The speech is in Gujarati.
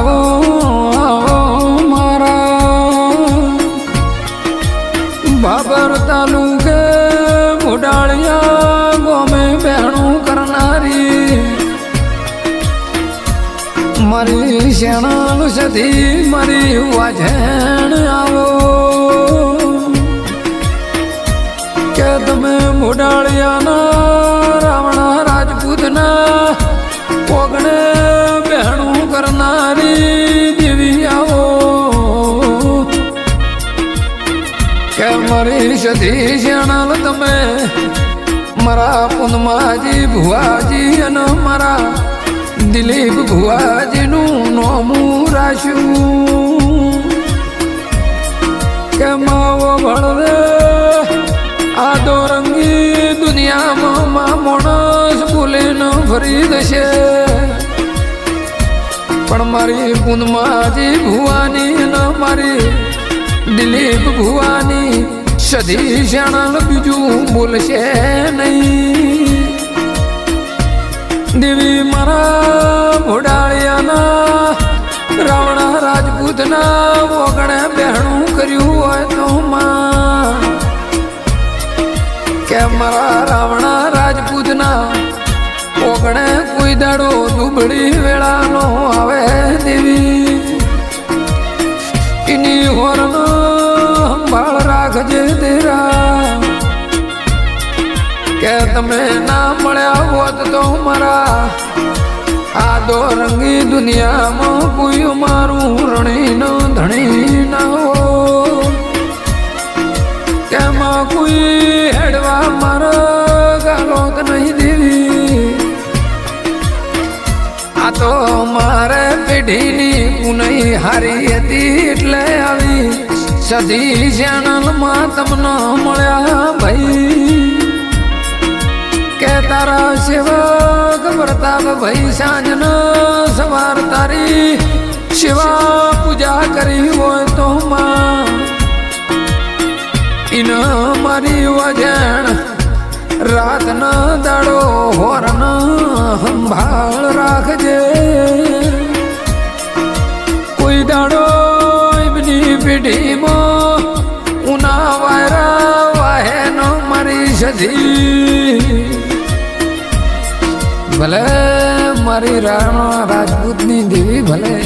આવો મારા. બાબર તાલુકે મોડાળિયા ગોમે બહેણું કરનારી. મારી શેણાલ સધી મારી વાજેણ આવો. કે તમે મોડાળિયા બહેણું દિવ્યાઓ, કે મારી સધી શેણાલ તમે મારા પુનમાજી ભુવાજી અને મારા દિલીપ ભુવાજીનું નોમું રાખ્યું. કે માવો ભણવે આ દોરંગી દુનિયામાં, મા માણસ ભૂલીને ફરી જશે પણ મારી પૂનમાજી ભુવાની ન મારી. દિલીપ ભુવાની સધી શણલ બીજું બોલશે નહીં. દેવી મારા ઘોડાળિયાના, રાવણા રાજપૂતના ઓગણે બહેણું કર્યું હોય તો માં. કે મારા રાવણા રાજપૂતના ઓગણે કોઈ દાડો દુબળી વેળાનો રાખજે તેરા કે તમે ના મળ્યા હોત તો મારા આ દોરંગી દુનિયામાં કોઈ મારું રણી ન ધણી ના હો કેમાં કોઈ હેડવા મારા ગાલો નહીં દેવી. આ તો મારે પેઢીની પુનઈ હારી હતી એટલે આવી. સધી ચેનલમાં તમને મળ્યા ભાઈ. કે તારા સેવક પ્રતાપ ભાઈ, સાંજન સવાર તારી શિવા પૂજા કરી હોય તો માં. ઇન મારી વજણ રાત ન દાડો હોરન સંભાળ રાખજે. કોઈ દાડો એમની પેઢીમાં જધી ભલે મારી રાણા રાજપૂતની દેવી ભલે